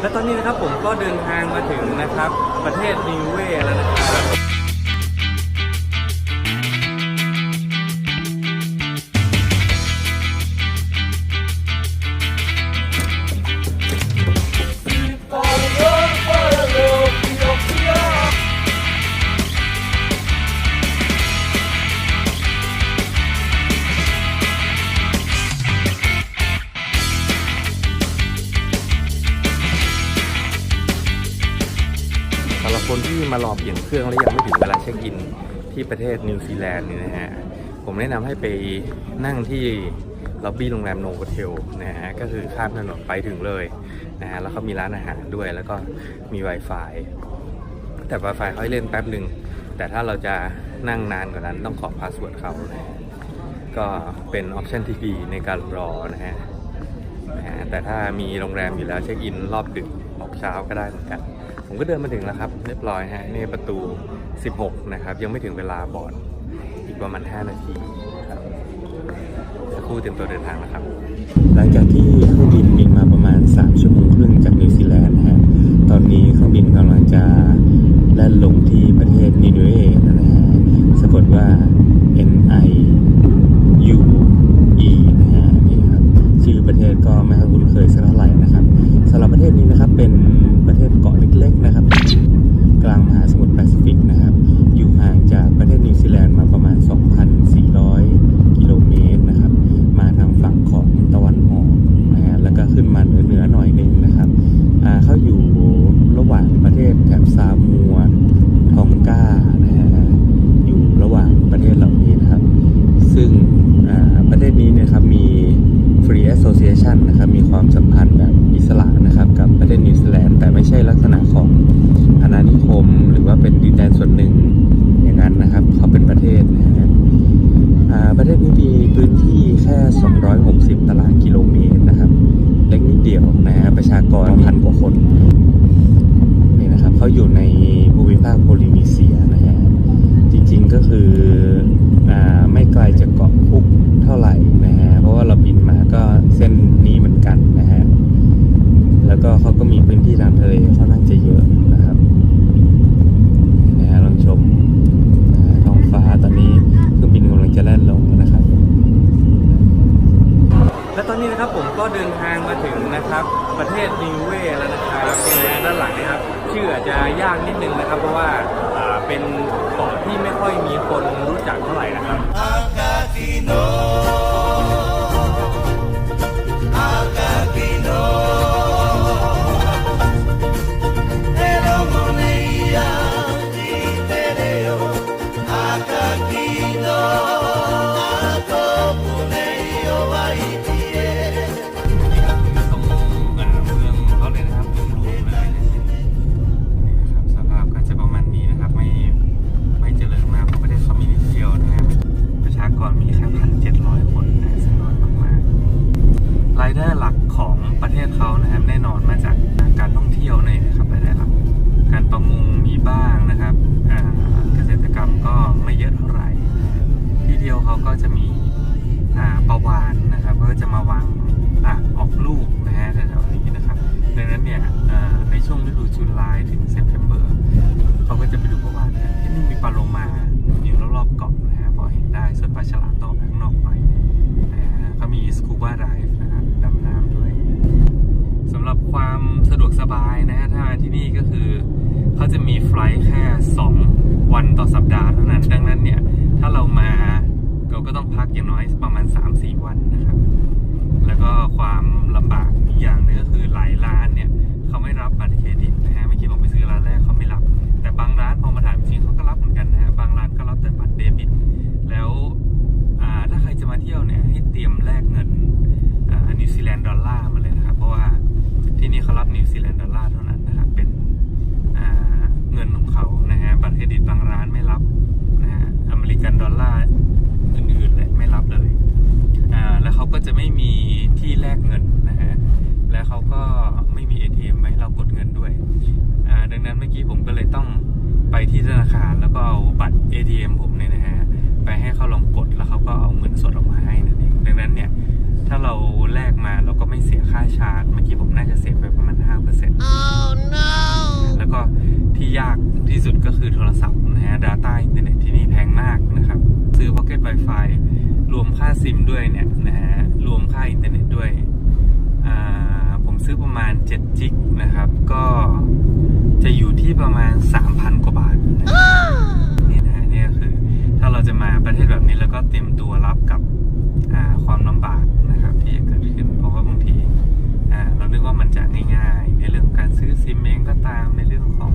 และตอนนี้นะครับผมก็เดินทางมาถึงนะครับ ประเทศนิวเวย์แล้วนะครับ เครื่องแล้วยังไม่ถึงเวลาเช็คอินที่ประเทศนิวซีแลนด์นี่นะฮะ ผมแนะนำให้ไปนั่งที่ล็อบบี้โรงแรมโนโวเทลนะฮะ ก็คือข้ามถนนไปถึงเลยนะฮะ แล้วเขามีร้านอาหารด้วย แล้วก็มี Wi-Fi แต่ Wi-Fi เขาให้เล่นแป๊บหนึ่ง แต่ถ้าเราจะนั่งนานกว่านั้นต้องขอพาสเวิร์ดเขา ก็เป็นออปชันที่ดีในการรอนะฮะนะฮะแต่ถ้ามีโรงแรมอยู่แล้วเช็คอินรอบดึกออกเช้าก็ได้เหมือนกัน ผมก็เดินมาถึงแล้วครับ เรียบร้อยฮะนี่ประตู 16 นะครับ ยังไม่ถึงเวลาบอร์ดอีกประมาณ 5 นาทีครับสักครู่เตรียมตัวเดินทางนะครับ หลังจากที่เครื่องบินบินมาประมาณ 3 ชั่วโมงครึ่งจากนิวซีแลนด์นะฮะ ตอนนี้เครื่องบินกำลังจะแล่นลงที่ประเทศนิวเวย์นะฮะสะกดว่า N I U E นะฮะนี่ครับชื่อประเทศก็ไม่ค่อยคุ้นเคยสักเท่าไหร่นะครับสำหรับประเทศนี้นะครับเป็นประเทศเกาะเล็กๆนะครับ กลางมหาสมุทรแปซิฟิกนะครับ อยู่ห่างจากประเทศนิวซีแลนด์มาประมาณ 2,400 กิโลเมตรนะครับ มาทางฝั่งของตะวันออกนะฮะแล้วก็ขึ้นมาเหนือเหนือๆหน่อยหนึงนะครับอ่าเขาอยู่ระหว่างประเทศแถบซามัวทองกานะฮะอยู่ระหว่างประเทศเหล่านี้นะครับ ซึ่งอ่าประเทศนี้เนี่ยครับมี Free Association นะครับมีความสัมพันธ์แบบอิสระนะครับกับประเทศนิวซีแลนด์แต่ไม่ใช่ลักษณะของอาณานิคม หรือว่าเป็นดินแดนส่วนหนึ่งอย่างนั้นนะครับเขาเป็นประเทศนะฮะประเทศนี้มีพื้นที่แค่ 260 ตารางกิโลเมตรนะครับเล็กนิดเดียวนะฮะประชากรพันกว่าคนนี่นะครับเขาอยู่ในภูมิภาคโพลินีเซียนะฮะจริงๆก็คืออาไม่ไกลจากเกาะคุกเท่าไหร่นะฮะ ราะว่าเราบินมาก็เส้นนี้เหมือนกันนะฮะ แล้วก็เขาก็มีพื้นที่ทางทะเลค่อนข้างจะเยอะนะครับนะฮะลองชมนะท้องฟ้าตอนนี้เครื่องบินกำลังจะแล่นลงนะครับ และตอนนี้นะครับผมก็เดินทางมาถึงนะครับ ประเทศนิวเวย์แล้วนะครับนด้านหลังนะครับชื่ออาจจะยากนิดนึงนะครับ เพราะว่าเป็นเกาะที่ไม่ค่อยมีคนรู้จักเท่าไหร่นะครับ ต้อไปข้างนอกหน่อยนะฮะเขามีสกูบาไดฟ์นะครับดำน้ำด้วยสำหรับความสะดวกสบายนะฮะถ้ามาที่นี่ก็คือเขาจะมีไฟล์แค่ 2 วันต่อสัปดาห์เท่านั้นดังนั้นเนี่ย ถ้าเรามาเราก็ต้องพักอย่างน้อยประมาณ 3-4 วันนะครับ แล้วก็ความลำบากอีกอย่างหนึงก็คือหลายร้านเนี่ยเขาไม่รับบัตรเครดิตนะฮะเมื่อกี้ผมไปซื้อร้านแรกเขาไม่รับ แต่บางร้านพอมาถามจริงเขาก็รับเหมือนกันนะฮะบางร้านก็รับแต่บัตรเดบิต แล้ว ถ้าใครจะมาเที่ยวเนี่ยให้เตรียมแลกเงินนิวซีแลนด์ดอลลาร์มาเลยนะครับ เพราะว่าที่นี่เขารับนิวซีแลนด์ดอลลาร์เท่านั้นนะครับ เป็นเงินของเขานะฮะบัตรเครดิตบางร้านไม่รับนะฮะอเมริกันดอลลาร์อื่นๆเลยไม่รับเลยอ่าแล้วเขาก็จะไม่มีที่แลกเงินนะฮะแล้วเขาก็ไม่มี ATM ไว้ให้เรากดเงินด้วยอ่าดังนั้นเมื่อกี้ผมก็เลยต้องไปที่ธนาคารแล้วก็เอาบัตร ATM ผมเนี่ยนะฮะ ให้เขาลองกดแล้วเขาก็เอาเงินสดออกมาให้นั่นเองดังนั้นเนี่ยถ้าเราแลกมาเราก็ไม่เสียค่าชาร์จเมื่อกี้ผมน่าจะเสียไปประมาณ5%ยากที่สุดก็คือโทรศัพท์นะฮะ Data อินเทอร์เน็ตที่นี่แพงมากนะครับ ซื้อ Pocket Wi-Fi รวมค่าซิมด้วยเนี่ยนะฮะรวมค่าอินเทอร์เน็ตด้วยอ่าผมซื้อประมาณ7จิกนะครับ ก็จะอยู่ที่ประมาณ 3,000 กว่าบาทนะฮะนี่นะฮะนี่ก็คือ ถ้า เราจะมาประเทศแบบนี้แล้วก็เตรียมตัวรับกับความลำบากนะครับ ที่จะเกิดขึ้น เพราะว่าบางทีเรานึกว่ามันจะง่ายๆ ในเรื่องของการซื้อซิมเองก็ตามในเรื่องของ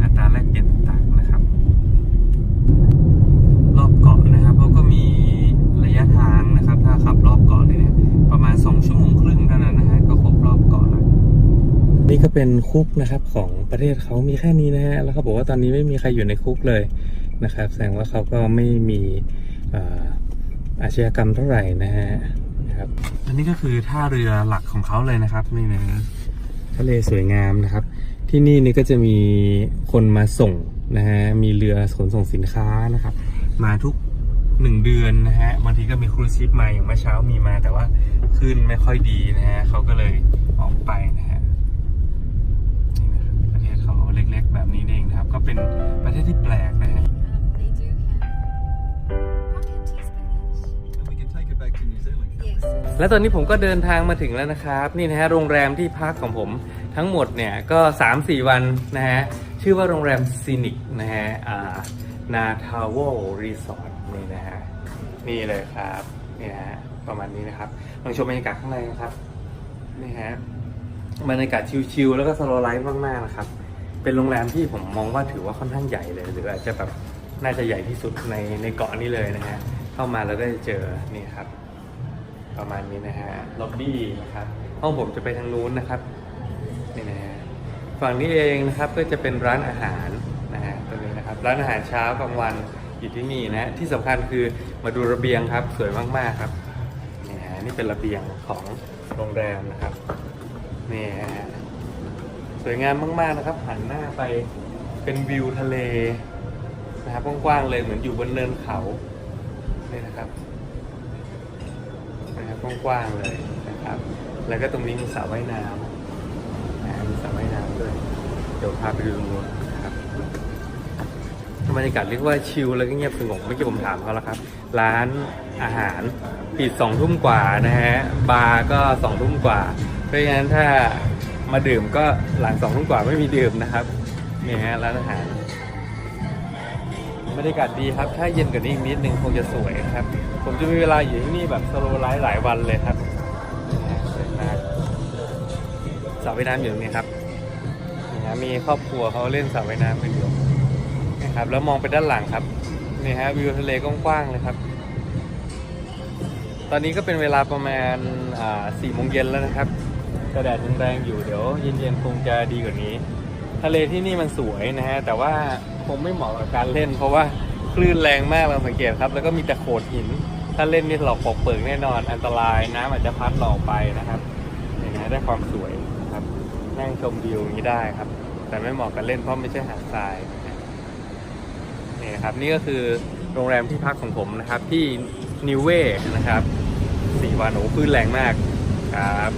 อัตราแลกเปลี่ยนต่างๆนะครับ รอบเกาะนะครับเขาก็มีระยะทางนะครับ ถ้าขับรอบเกาะเลยเนี่ยประมาณ 2 ชั่วโมงครึ่งเท่านั้นนะฮะก็ครบรอบเกาะแล้วนี่ก็เป็นคุกนะครับของประเทศเขามีแค่นี้นะฮะแล้วเขาบอกว่าตอนนี้ไม่มีใครอยู่ในคุกเลย นะครับ แสดงว่าเขาก็ไม่มีอ่าอาชญากรรมเท่าไหร่นะฮะนะครับอันนี้ก็คือท่าเรือหลักของเขาเลยนะครับนี่นะทะเลสวยงามนะครับ ที่นี่นี่ก็จะมีคนมาส่งนะฮะมีเรือขนส่งสินค้านะครับ มาทุกหนึ่งเดือนนะฮะบางทีก็มีครูซชิปมาอย่างเมื่อเช้ามีมาแต่ว่าคลื่นไม่ค่อยดีนะฮะเขาก็เลยออกไปนะฮะนี่นะครับประเทศเขาเล็กๆแบบนี้เองนะครับ ก็เป็นประเทศที่แปลกนะฮะ และตอนนี้ผมก็เดินทางมาถึงแล้วนะครับ นี่นะฮะโรงแรมที่พักของผมทั้งหมดเนี่ยก็ 3-4 วันนะฮะ ชื่อว่าโรงแรมซีนิกนะฮะอ่านาทาวเวลรีสอร์ทนี่นะฮะ นี่เลยครับนี่นะฮะประมาณนี้นะครับลองชมบรรยากาศข้างในนะครับนี่ฮะบรรยากาศชิลๆแล้วก็สโลไลฟ์มากๆนะครับ เป็นโรงแรมที่ผมมองว่าถือว่าค่อนข้างใหญ่เลยหรืออาจจะแบบน่าจะใหญ่ที่สุดในในเกาะนี้เลยนะฮะเข้ามาแล้วก็จะเจอนี่ครับ ประมาณนี้นะฮะล็อบบี้นะครับห้องผมจะไปทางนู้นนะครับนี่นะฮะฝั่งนี้เองนะครับก็จะเป็นร้านอาหารนะฮะตรงนี้นะครับร้านอาหารเช้ากลางวันอยู่ที่นี่นะฮะที่สำคัญคือมาดูระเบียงครับสวยมากๆครับนี่ฮะนี่เป็นระเบียงของโรงแรมนะครับนี่ฮะสวยงามมากๆนะครับหันหน้าไปเป็นวิวทะเลนะครับกว้างๆเลยเหมือนอยู่บนเนินเขานี่นะครับ นะครับกว้างๆเลยนะครับ แล้วก็ตรงนี้มีสระว่ายน้ำนะมีสระว่ายน้ำด้วยเดี๋ยวพาไปดูตรงนู้นนะครับบรรยากาศเรียกว่าชิลแล้วก็เงียบสงบเมื่อกี้ผมถามเขาแล้วครับ ร้านอาหารปิดสองทุ่มกว่านะฮะบาร์ก็สองทุ่มกว่า เพราะฉะนั้นถ้ามาดื่มก็หลังสองทุ่มกว่าไม่มีดื่มนะครับนี่ฮะร้านอาหาร บรรยากาศดีครับ ถ้าเย็นกว่านี้อีกนิดนึงคงจะสวยครับ ผมจะมีเวลาอยู่ที่นี่แบบสโลไลฟ์หลายวันเลยครับสวยมากสระว่ายน้ำอยู่ตรงนี้ครับนี่ฮะมีครอบครัวเขาเล่นสระว่ายน้ำกันอยู่นะครับ แล้วมองไปด้านหลังครับ นี่ฮะวิวทะเลกว้างๆเลยครับ ตอนนี้ก็เป็นเวลาประมาณสี่โมงเย็นแล้วนะครับกระแดดยังแรงอยู่เดี๋ยวเย็นๆคงจะดีกว่านี้ ทะเลที่นี่มันสวยนะฮะแต่ว่า คงไม่เหมาะกับการเล่น เพราะว่าคลื่นแรงมากเราสังเกตครับ แล้วก็มีแต่โขดหิน ถ้าเล่นนี่หลอกปกเปิงแน่นอน อันตรายน้ำอาจจะพัดเราอกไปนะครับนี่นะได้ความสวยนะครับนั่งชมวิวอย่างนี้ได้ครับ แต่ไม่เหมาะกับเล่นเพราะไม่ใช่หาดทรายนี่ครับนี่ก็คือโรงแรมที่พักของผมนะครับที่นิวเวนะครับสี่วันโอ้คลื่นแรงมากครับ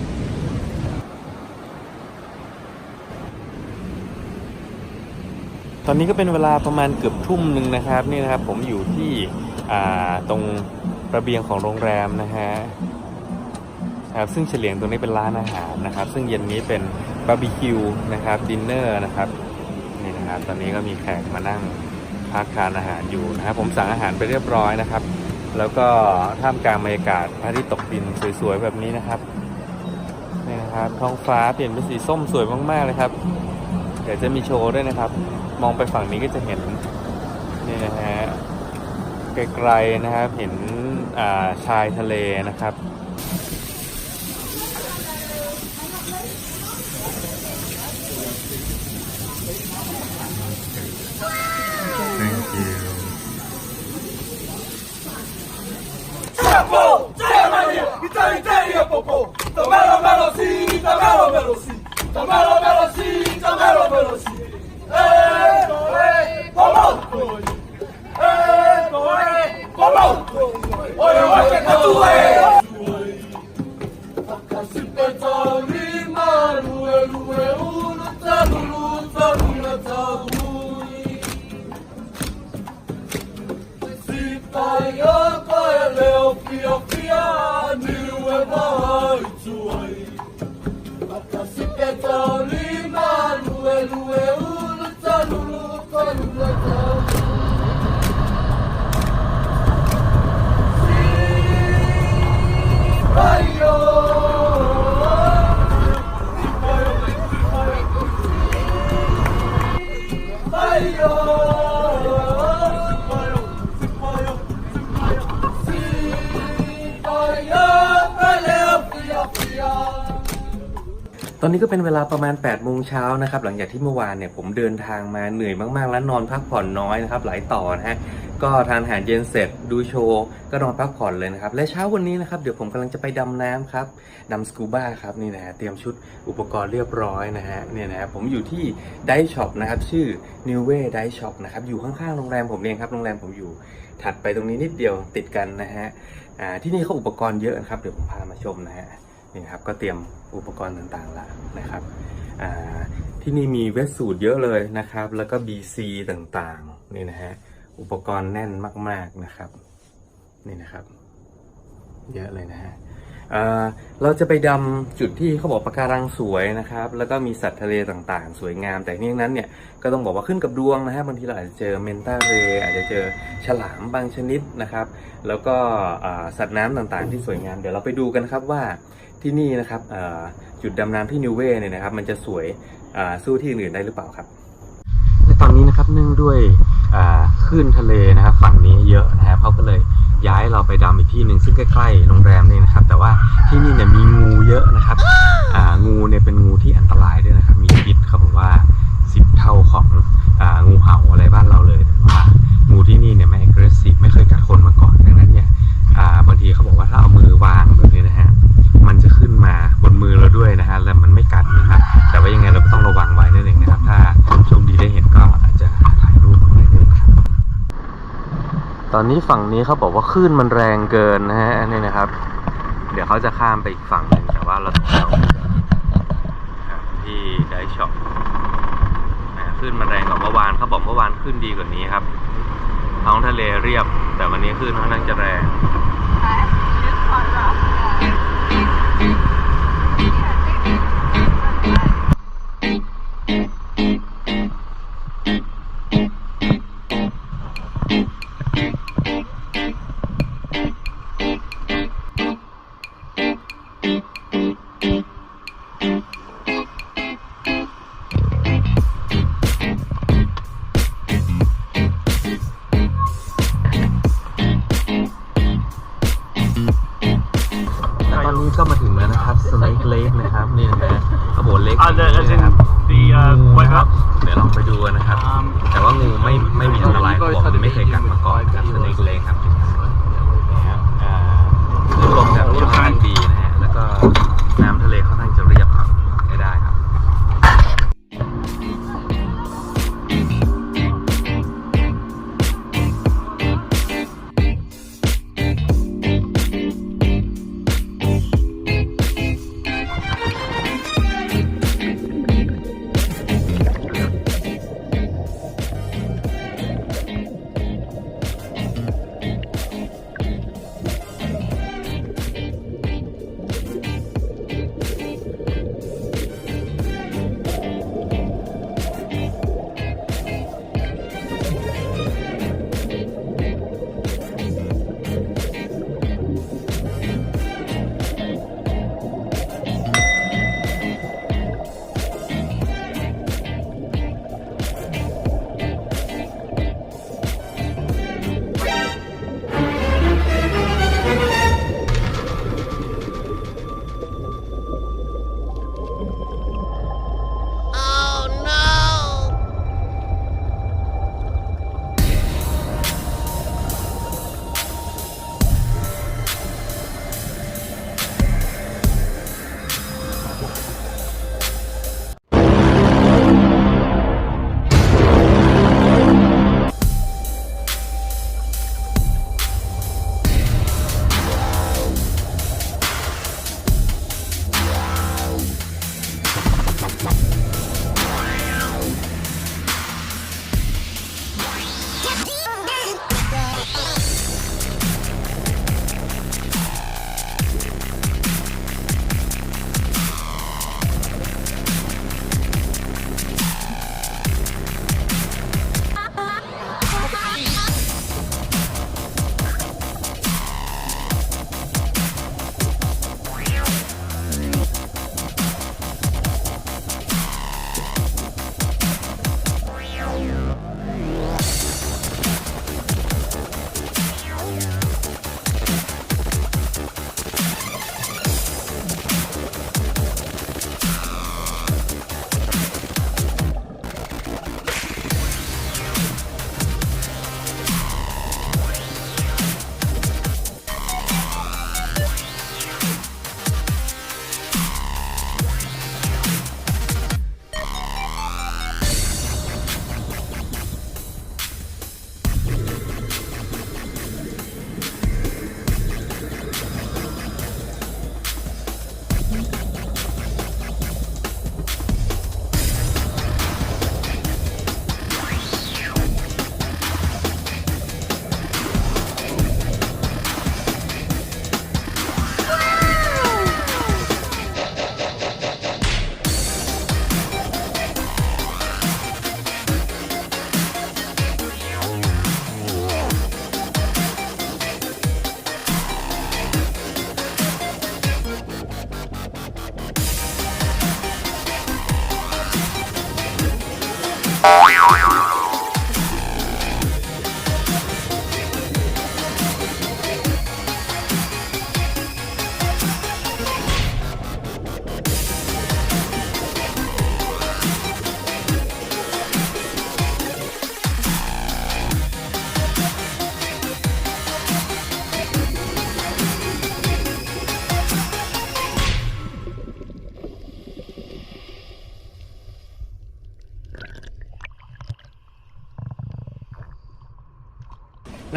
ตอนนี้ก็เป็นเวลาประมาณเกือบทุ่มหนึ่งนะครับนี่นะครับผมอยู่ที่ตรงระเบียงของโรงแรมนะฮะครับซึ่งเฉลียงตรงนี้เป็นร้านอาหารนะครับ ซึ่งเย็นนี้เป็นบาร์บีคิวนะครับดินเนอร์นะครับนี่นะครับตอนนี้ก็มีแขกมานั่งพักทานอาหารอยู่นะครับผมสั่งอาหารไปเรียบร้อยนะครับ แล้วก็ท่ามกลางบรรยากาศพระอาทิตย์ตกดินสวยๆแบบนี้นะครับนี่นะครับท้องฟ้าเปลี่ยนเป็นสีส้มสวยมากๆเลยครับเดี๋ยวจะมีโชว์ด้วยนะครับ มองไปฝั่งนี้ก็จะเห็นนี่นะฮะไกลๆนะครับเห็นชายทะเลนะครับ นี้ก็เป็นเวลาประมาณ8ปดโมงเช้านะครับหลังจากที่เมื่อวานเนี่ยผมเดินทางมาเหนื่อยมากๆ และนอนพักผ่อนน้อยนะครับหลายต่อนะฮะก็ทานอาหารเย็นเสร็จดูโชว์ก็นอนพักผ่อนเลยนะครับและเช้าวันนี้นะครับเดี๋ยวผมกำลังจะไปดำน้ำครับดำสกูบ้าครับนี่นะฮะเตรียมชุดอุปกรณ์เรียบร้อยนะฮะเนี่ยนะฮะผมอยู่ที่ไดช็อปนะครับชื่อ New Way d i Shop นะครับอยู่ข้างๆโรงแรมผมเองครับโรงแรมผมอยู่ถัดไปตรงนี้นิดเดียวติดกันนะฮะที่นี่เขาอุปกรณ์เยอะนะครับเดี๋ยวผมพามาชมนะฮะ นี่ครับก็เตรียมอุปกรณ์ต่างๆละนะครับที่นี่มีเวสสูตรเยอะเลยนะครับ แล้วก็ BC ต่างๆนี่นะฮะอุปกรณ์แน่นมากๆนะครับนี่นะครับ เยอะเลยนะฮะ เราจะไปดำจุดที่เขาบอกปะการังสวยนะครับ แล้วก็มีสัตว์ทะเลต่างๆ สวยงาม แต่นี่นั้นเนี่ยก็ต้องบอกว่าขึ้นกับดวงนะฮะบางทีเราอาจจะเจอเมนตาเรอาจจะเจอฉลามบางชนิดนะครับ แล้วก็สัตว์น้ำต่างๆ ที่สวยงาม เดี๋ยวเราไปดูกันครับว่าที่นี่นะครับจุดดำน้ำที่นิวเวเนี่ยนะครับ มันจะสวยสู้ที่อื่นได้หรือเปล่าครับในตอนนี้นะครับเนื่องด้วยคลื่นทะเลนะครับ ฝั่งนี้เยอะนะครับเขาก็เลย ย้ายเราไปดำอีกที่หนึ่งซึ่งใกล้ๆโรงแรมนี่นะครับ แต่ว่าที่นี่เนี่ยมีงูเยอะนะครับอ่างูเนี่ยเป็นงูที่อันตรายด้วยนะครับ มีพิษเขาบอกว่าสิบเท่าของอ่างูเห่าอะไรบ้านเราเลยแต่ว่างูที่นี่เนี่ยไม่ aggressive ไม่เคยกัดคนมาก่อนดังนั้นเนี่ยอ่าบางทีเขาบอกว่าถ้าเอามือวางแบบนี้นะฮะมันจะขึ้นมาบนมือเราด้วยนะฮะแล้วมันไม่กัดนะครับแต่ว่ายังไงเราก็ต้องระวังไว้นั่นเองนะครับ ถ้าโชคดีได้เห็นก็อาจจะถ่ายรูปไว้ด้วยนะครับ ตอนนี้ฝั่งนี้เขาบอกว่าคลื่นมันแรงเกินนะฮะนี่นะครับ เดี๋ยวเขาจะข้ามไปอีกฝั่งหนึ่งแต่ว่าเราต้องเอาที่ไดช็อปคลื่นมันแรงกว่าเมื่อวานเขาบอกเมื่อวานคลื่นดีกว่านี้ครับ ท้องทะเลเรียบ แต่วันนี้คลื่นค่อนข้างจะแรง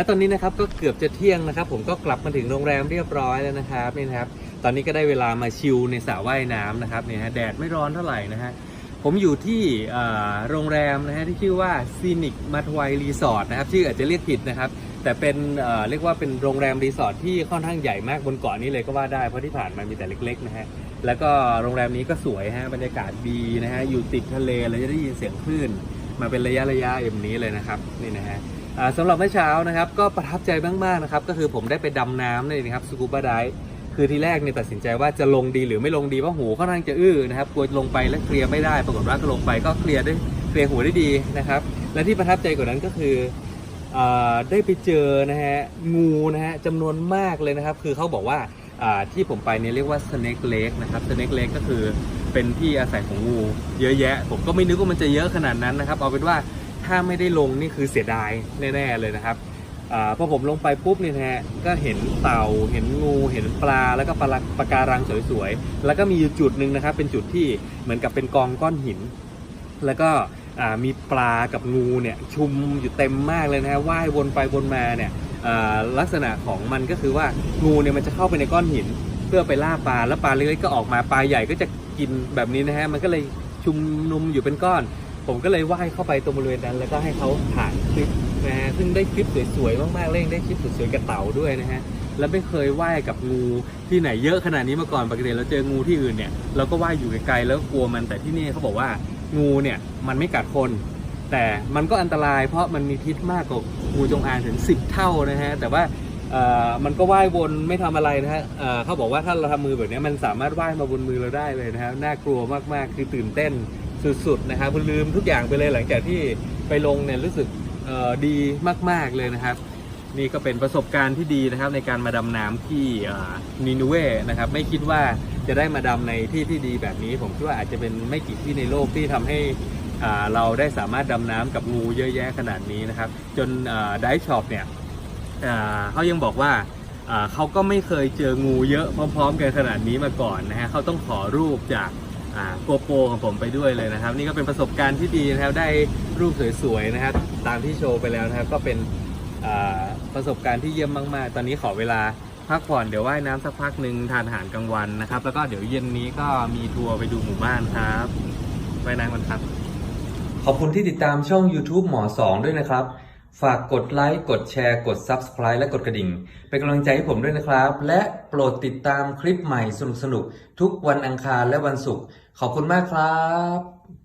ตอนนี้นะครับก็เกือบจะเที่ยงนะครับ ผมก็กลับมาถึงโรงแรมเรียบร้อยแล้วนะครับนี่นะครับ ตอนนี้ก็ได้เวลามาชิลในสระว่ายน้ำนะครับเนี่ยฮะแดดไม่ร้อนเท่าไหร่นะฮะผมอยู่ที่โรงแรมนะฮะที่ชื่อว่าซีนิกมาทวายรีสอร์ทนะครับชื่ออาจจะเรียกผิดนะครับ แต่เป็นเรียกว่าเป็นโรงแรมรีสอร์ทที่ค่อนข้างใหญ่มากบนเกาะนี้เลยก็ว่าได้เพราะที่ผ่านมามีแต่เล็กๆนะฮะแล้วก็โรงแรมนี้ก็สวยฮะบรรยากาศดีนะฮะอยู่ติดทะเลเราจะได้ยินเสียงคลื่น มาเป็นระยะระยะแบบนี้เลยนะครับนี่นะฮะ สำหรับเมื่อเช้านะครับก็ประทับใจมากๆนะครับก็คือผมได้ไปดำน้ำเลยนะครับสกูบาไดคือที่แรกเนี่ยตัดสินใจว่าจะลงดีหรือไม่ลงดีเพราะหูค่อนข้างจะอื้อนะครับกลัวลงไปแล้วเคลียร์ไม่ได้ ปรากฏว่าก็ลงไปก็เคลียร์ได้เคลียร์หูได้ดีนะครับ และที่ประทับใจกว่านั้นก็คือได้ไปเจอนะฮะงูนะฮะจำนวนมากเลยนะครับ คือเขาบอกว่าอ่าที่ผมไปเนี่ยเรียกว่า snake lake นะครับ snake lake ก็คือเป็นที่อาศัยของงูเยอะแยะ ผมก็ไม่นึกว่ามันจะเยอะขนาดนั้นนะครับ เอาเป็นว่า ถ้าไม่ได้ลงนี่คือเสียดายแน่ๆเลยนะครับอพอผมลงไปปุ๊บเนี่ยนะฮะก็เห็นเต่าเห็นงูเห็นปลาแล้วก็ปลาปะการังสวยๆ แล้วก็มีอยู่จุดหนึ่งนะครับ เป็นจุดที่เหมือนกับเป็นกองก้อนหิน แล้วก็มีปลากับงูเนี่ยชุมอยู่เต็มมากเลยนะฮะว่ายวนไปวนมาเนี่ยลักษณะของมันก็คือว่างูเนี่ยมันจะเข้าไปในก้อนหิน เพื่อไปล่าปลาแล้วปลาเล็กๆก็ออกมาปลาใหญ่ก็จะกินแบบนี้นะฮะมันก็เลยชุมนุมอยู่เป็นก้อน ผมก็เลยว่ายเข้าไปตรงบริเวณนั้น แล้วก็ให้เขาถ่ายคลิปนะฮะซึ่งได้คลิปสวยๆมากๆเล่นได้คลิปสวยๆกับเต่าด้วยนะฮะแล้วไม่เคยว่ายกับงูที่ไหนเยอะขนาดนี้มาก่อนปกติเราเจองูที่อื่นเนี่ยเราก็ว่ายอยู่ไกลๆแล้วกลัวมันแต่ที่นี่เขาบอกว่างูเนี่ยมันไม่กัดคน แต่มันก็อันตรายเพราะมันมีพิษมากกว่างูจงอางถึง 10 เท่านะฮะแต่ว่าเอ่อมันก็ว่ายวนไม่ทำอะไรนะฮะเเขาบอกว่าถ้าเราทำมือแบบนี้มันสามารถว่ายมาบนมือเราได้เลยนะฮะน่ากลัวมากๆคือตื่นเต้น สุดๆนะครับลืมทุกอย่างไปเลยหลังจากที่ไปลงเนี่ยรู้สึกดีมากๆเลยนะครับ นี่ก็เป็นประสบการณ์ที่ดีนะครับ ในการมาดำน้ำที่นินูเวนะครับ ไม่คิดว่าจะได้มาดำในที่ที่ดีแบบนี้ ผมคิดว่าอาจจะเป็นไม่กี่ที่ในโลกที่ทำให้เราได้สามารถดำน้ำกับงูเยอะแยะขนาดนี้นะครับ จนได้ช็อปเนี่ยเขายังบอกว่าเขาก็ไม่เคยเจองูเยอะพร้อม ๆ กันขนาดนี้มาก่อนนะฮะเขาต้องขอรูปจาก โกโปรของผมไปด้วยเลยนะครับ นี่ก็เป็นประสบการณ์ที่ดีนะครับได้รูปสวยๆนะครับตามที่โชว์ไปแล้วนะครับ ก็เป็นประสบการณ์ที่เยี่ยมมากๆ ตอนนี้ขอเวลาพักผ่อนเดี๋ยวว่ายน้ำสักพักหนึ่งทานอาหารกลางวันนะครับ แล้วก็เดี๋ยวเย็นนี้ก็มีทัวร์ไปดูหมู่บ้านครับว่ายน้ำกันครับ ขอบคุณที่ติดตามช่อง YouTube หมอสองด้วยนะครับ ฝากกดไลค์กดแชร์ กด Subscribe และกดกระดิ่ง เป็นกำลังใจให้ผมด้วยนะครับ และโปรดติดตามคลิปใหม่สนุกๆทุกวันอังคารและวันศุกร์ ขอบคุณมากครับ